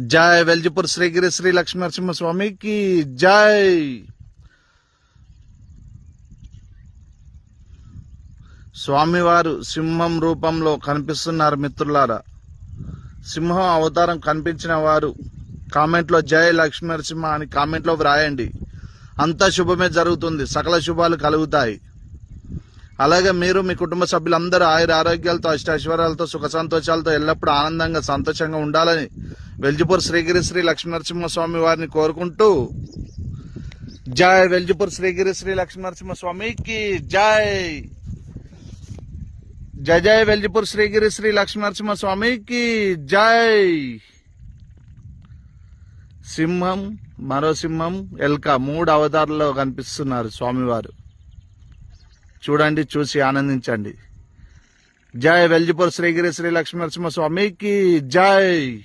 జై వెల్జిపూర్ శ్రీగిరి శ్రీ లక్ష్మీ స్వామికి జై స్వామివారు సింహం రూపంలో కనిపిస్తున్నారు మిత్రులారా. సింహం అవతారం కనిపించిన వారు కామెంట్లో జై లక్ష్మీనరసింహ అని కామెంట్లో వ్రాయండి అంతా శుభమే జరుగుతుంది. సకల శుభాలు కలుగుతాయి. అలాగే మీరు మీ కుటుంబ సభ్యులందరూ ఆయుర ఆరోగ్యాలతో అష్టైశ్వర్యాలతో సుఖ సంతోషాలతో ఎల్లప్పుడూ ఆనందంగా సంతోషంగా ఉండాలని వెల్జిపూర్ శ్రీగిరి శ్రీ లక్ష్మీనరసింహస్వామి వారిని కోరుకుంటూ జై వెల్జిపూర్ శ్రీగిరి శ్రీ లక్ష్మీనరసింహస్వామికి జై. జై జై వెల్జిపూర్ శ్రీగిరి శ్రీ లక్ష్మీనరసింహస్వామికి జై. సింహం మరో సింహం ఎల్క మూడు అవతారాల్లో కనిపిస్తున్నారు స్వామివారు. చూడండి చూసి ఆనందించండి. జై వెల్జిపూర్ శ్రీగిరి శ్రీ లక్ష్మీ స్వామికి జై!